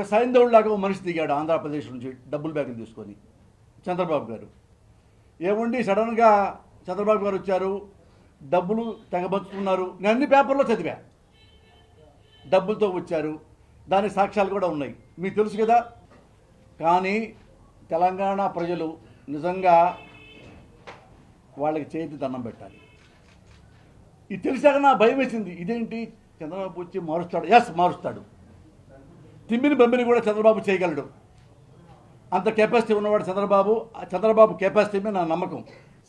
ఒక సైంధవుడిలాగా ఒక మనిషి దిగాడు ఆంధ్రప్రదేశ్ నుంచి డబ్బులు బ్యాగులు తీసుకొని చంద్రబాబు గారు. ఏముండి సడన్గా చంద్రబాబు గారు వచ్చారు డబ్బులు తెగబచ్చుకున్నారు నేను అన్ని పేపర్లో చదివా. డబ్బులతో వచ్చారు దాని సాక్ష్యాలు కూడా ఉన్నాయి. మీకు తెలుసు కదా? కానీ తెలంగాణ ప్రజలు నిజంగా వాళ్ళకి చేతి దండం పెట్టాలి. ఇది తెలిసాక నా భయం వేసింది. ఇదేంటి? చంద్రబాబు వచ్చి మారుస్తాడు. ఎస్ మారుస్తాడు. తిమ్మిని బొమ్మిని కూడా చంద్రబాబు చేయగలడు. అంత కెపాసిటీ ఉన్నవాడు చంద్రబాబు చంద్రబాబు కెపాసిటీ మీద నా నమ్మకం.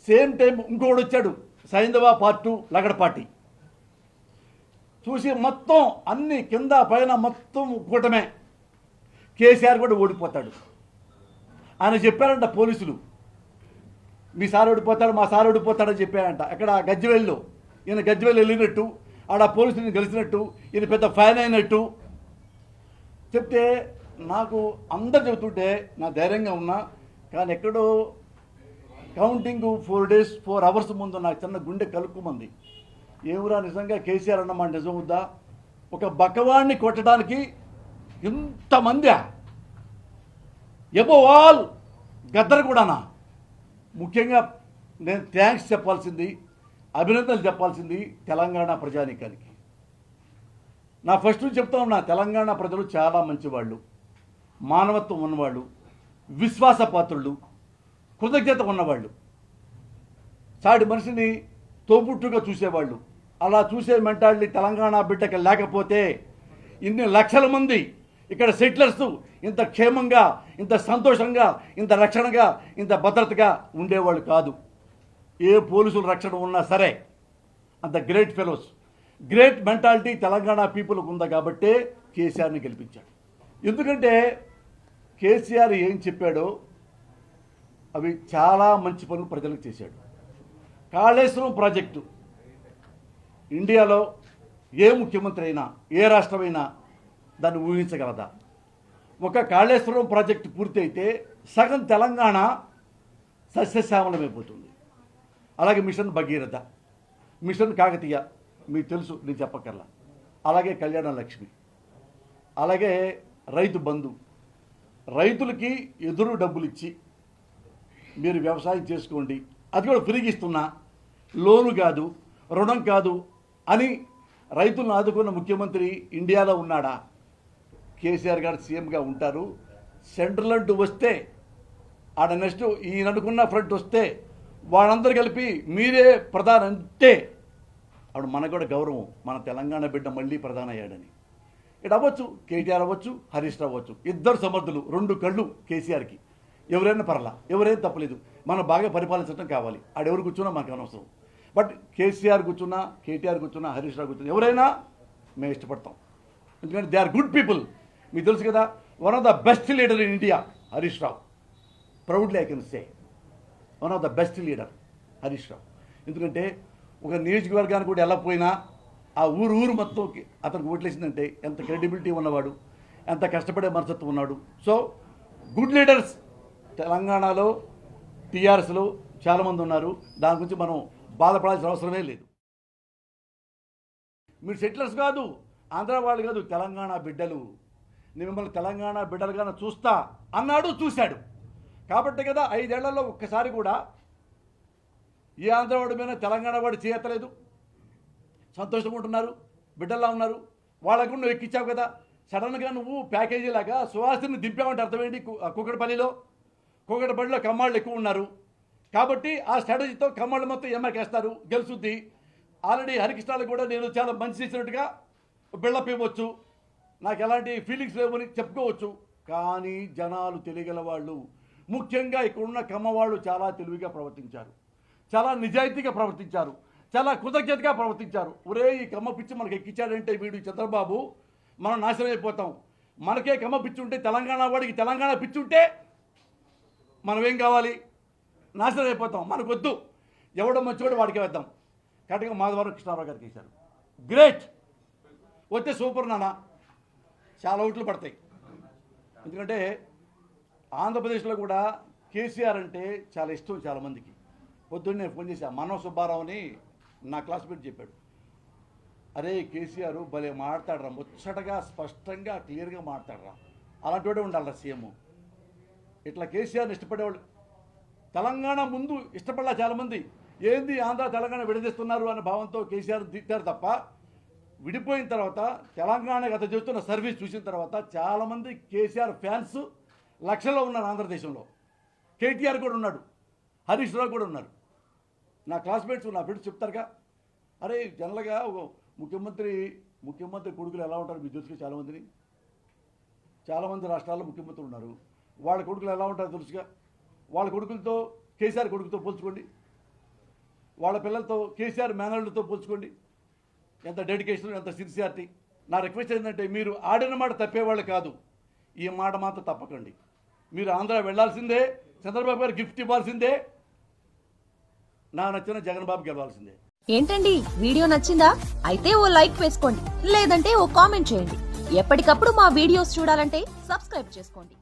సేమ్ టైం ఇంకొకడు వచ్చాడు సైంధవ పార్ట్ లగడ పార్టీ చూసి మొత్తం అన్ని కింద పైన మొత్తం కూటమే. కేసీఆర్ కూడా ఓడిపోతాడు. ఆయన చెప్పారంట పోలీసులు మీ సార్ ఓడిపోతాడు మా సార్ ఓడిపోతాడని చెప్పారంట. అక్కడ గజ్జివెల్లో ఈయన గజ్జివెల్లి వెళ్ళినట్టు ఆడ పోలీసుని గెలిచినట్టు ఈయన పెద్ద ఫ్యాన్ అయినట్టు చెప్తే నాకు అందరు చెబుతుంటే నా ధైర్యంగా ఉన్నా కానీ ఎక్కడో counting four days four hours ముందు నాకు చిన్న గుండె కలుక్కుమంది. ఏమురా నిజంగా కేసీఆర్ అన్న మాట నిజం ఉందా? ఒక బక్కవాడిని కొట్టడానికి ఇంతమంది ఎబో ఆల్ గద్దరు కూడానా? ముఖ్యంగా నేను థ్యాంక్స్ చెప్పాల్సింది అభినందనలు చెప్పాల్సింది తెలంగాణ ప్రజానీకానికి. నా ఫస్ట్ నుంచి చెప్తా ఉన్నా తెలంగాణ ప్రజలు చాలా మంచివాళ్ళు మానవత్వం ఉన్నవాళ్ళు విశ్వాస పాత్రులు కృతజ్ఞత ఉన్నవాళ్ళు. సాటి మనిషిని తోపుట్టుగా చూసేవాళ్ళు. అలా చూసే మెంటాలిటీ తెలంగాణ బిడ్డకి లేకపోతే ఇన్ని లక్షల మంది ఇక్కడ సెటిలర్స్ ఇంత క్షేమంగా ఇంత సంతోషంగా ఇంత రక్షణగా ఇంత భద్రతగా ఉండేవాళ్ళు కాదు. ఏ పోలీసుల రక్షణ ఉన్నా సరే అంత great fellows. Great mentality Telangana పీపుల్కి ఉంది కాబట్టే కేసీఆర్ని గెలిపించాడు. ఎందుకంటే కేసీఆర్ ఏం చెప్పాడో అవి చాలా మంచి పనులు ప్రజలకు చేశాడు. కాళేశ్వరం ప్రాజెక్టు ఇండియాలో ఏ ముఖ్యమంత్రి అయినా ఏ రాష్ట్రమైనా దాన్ని ఊహించగలదా? ఒక కాళేశ్వరం ప్రాజెక్టు పూర్తయితే సగం తెలంగాణ సస్యశ్యామలమైపోతుంది. అలాగే మిషన్ భగీరథ మిషన్ కాకతీయ మీకు తెలుసు నేను చెప్పక్కర్లా. అలాగే కళ్యాణ లక్ష్మి. అలాగే రైతు బంధు. రైతులకి ఎదురు డబ్బులు ఇచ్చి మీరు వ్యవసాయం చేసుకోండి. అది కూడా ఫ్రీగా ఇస్తున్నా లోను కాదు రుణం కాదు అని రైతులను ఆదుకున్న ముఖ్యమంత్రి ఇండియాలో ఉన్నాడా? కేసీఆర్ గారు సీఎంగా ఉంటారు. సెంట్రల్ అంటూ వస్తే ఆడ నెక్స్ట్ ఈయన అనుకున్న ఫ్రంట్ వస్తే వాళ్ళందరూ కలిపి మీరే ప్రధానంటే అప్పుడు మనకు కూడా గౌరవం. మన తెలంగాణ బిడ్డ మళ్ళీ ప్రధాన అయ్యాడని ఇక్కడ అవ్వచ్చు కేటీఆర్ అవ్వచ్చు హరీష్ రావు అవ్వచ్చు. ఇద్దరు సమర్థులు రెండు కళ్ళు కేసీఆర్కి. ఎవరైనా పర్లా ఎవరైనా తప్పలేదు. మనం బాగా పరిపాలించడం కావాలి. ఆడెవరు కూర్చున్నా మనకు అనవసరం బట్ కేసీఆర్ కూర్చున్నా కేటీఆర్ కూర్చున్నా హరీష్ రావు కూర్చున్నా ఎవరైనా మేము ఇష్టపడతాం. ఎందుకంటే దే ఆర్ గుడ్ పీపుల్. మీకు తెలుసు కదా one of the best leader in India Harish Rao. Proudly I can say. One of the best leader Harish Rao. ఎందుకంటే ఒక నియోజకవర్గానికి కూడా ఎలా పోయినా ఆ ఊరు ఊరు మొత్తం అతనికి ఓట్లేసిందంటే ఎంత క్రెడిబిలిటీ ఉన్నవాడు ఎంత కష్టపడే మనసత్వం ఉన్నాడు సో గుడ్ లీడర్స్ తెలంగాణలో టీఆర్ఎస్లో చాలామంది ఉన్నారు. దాని గురించి మనం బాధపడాల్సిన అవసరమే లేదు. మీరు సెటిలర్స్ కాదు ఆంధ్ర వాళ్ళు కాదు తెలంగాణ బిడ్డలు. నేను మిమ్మల్ని తెలంగాణ బిడ్డలుగానే చూస్తా అన్నాడు చూశాడు. కాబట్టి కదా ఐదేళ్ళలో ఒక్కసారి కూడా ఈ ఆంధ్రవాడి మీద తెలంగాణ వాడు చేయట్లేదు? సంతోషంగా ఉంటున్నారు బిడ్డల్లా ఉన్నారు. వాళ్ళకు నువ్వు ఎక్కించావు కదా. సడన్గా నువ్వు ప్యాకేజీ లాగా సువాసిని దింపామంటే అర్థమేంటి కుక్కడపల్లిలో కుక్కడపల్లిలో కమ్మాళ్ళు ఎక్కువ ఉన్నారు. కాబట్టి ఆ స్ట్రాటజీతో కమ్మాళ్ళు మొత్తం ఎమ్మకేస్తారు గెలుసుద్ది. ఆల్రెడీ హరికృష్ణాలు కూడా నేను చాలా మంచి చేసినట్టుగా బిల్డప్ ఇవ్వచ్చు నాకు ఎలాంటి ఫీలింగ్స్ లేవని చెప్పుకోవచ్చు. కానీ జనాలు తెలియగల వాళ్ళు ముఖ్యంగా ఇక్కడున్న కమ్మవాళ్ళు చాలా తెలివిగా ప్రవర్తించారు. చాలా నిజాయితీగా ప్రవర్తించారు. చాలా కృతజ్ఞతగా ప్రవర్తించారు. ఒరే ఈ కమ్మ పిచ్చి మనకి ఎక్కించాడంటే వీడు చంద్రబాబు. మనం నాశనం అయిపోతాం. మనకే కమ్మ పిచ్చి ఉంటే తెలంగాణ వాడికి తెలంగాణ పిచ్చి ఉంటే మనమేం కావాలి? నాశనం అయిపోతాం. మనకు వద్దు ఎవడో మంచివాడు వాడికి వేద్దాం. కరెక్ట్గా మాధవరం కృష్ణారావు గారికి వేశారు గ్రేట్! వస్తే సూపర్ నాన్న. చాలా ఓట్లు పడతాయి. ఎందుకంటే ఆంధ్రప్రదేశ్లో కూడా కేసీఆర్ అంటే చాలా ఇష్టం చాలా మందికి. పొద్దున్నే నేను ఫోన్ చేశా మనో సుబ్బారావు అని నా క్లాస్మేట్ చెప్పాడు. అరే కేసీఆర్ భలే మాట్లాడరా ముచ్చటగా స్పష్టంగా క్లియర్గా మాట్లాడరా. అలాంటి వాడే ఉండాలరా సీఎం. ఇట్లా కేసీఆర్ని ఇష్టపడేవాళ్ళు తెలంగాణ ముందు ఇష్టపడలా చాలామంది. ఏంది ఆంధ్ర తెలంగాణ విడదీస్తున్నారు అనే భావంతో కేసీఆర్ తిట్టారు తప్ప విడిపోయిన తర్వాత తెలంగాణ గత చేస్తున్న సర్వీస్ చూసిన తర్వాత చాలామంది కేసీఆర్ ఫ్యాన్స్ లక్షల్లో ఉన్నారు ఆంధ్రదేశంలో. కేటీఆర్ కూడా ఉన్నాడు హరీష్ రావు కూడా ఉన్నారు. నా క్లాస్మేట్స్ నా ఫ్రెండ్స్ చెప్తారుగా. అరే జనరల్గా ముఖ్యమంత్రి ముఖ్యమంత్రి కొడుకులు ఎలా ఉంటారు మీకు తెలుసుగా చాలామందిని? చాలామంది రాష్ట్రాల్లో ముఖ్యమంత్రులు ఉన్నారు. వాళ్ళ కొడుకులు ఎలా ఉంటారో తెలుసుగా. వాళ్ళ కొడుకులతో కేసీఆర్ కొడుకుతో పోల్చుకోండి. వాళ్ళ పిల్లలతో కేసీఆర్ మేనల్డ్తో పోల్చుకోండి. ఎంత డెడికేషన్ ఎంత సిన్సియారిటీ నా రిక్వెస్ట్ ఏంటంటే మీరు ఆడిన మాట తప్పేవాళ్ళు కాదు. ఈ మాట మాత్రం తప్పకండి. మీరు ఆంధ్ర వెళ్ళాల్సిందే చంద్రబాబు గారు గిఫ్ట్ ఇవ్వాల్సిందే నా నచ్చిన జగన్ బాబు గెలవాల్సిందే. ఏంటండి? వీడియో నచ్చిందా? అయితే ఓ లైక్ వేసుకోండి. లేదంటే ఓ కామెంట్ చేయండి. ఎప్పటికప్పుడు మా వీడియోస్ చూడాలంటే సబ్స్క్రైబ్ చేసుకోండి.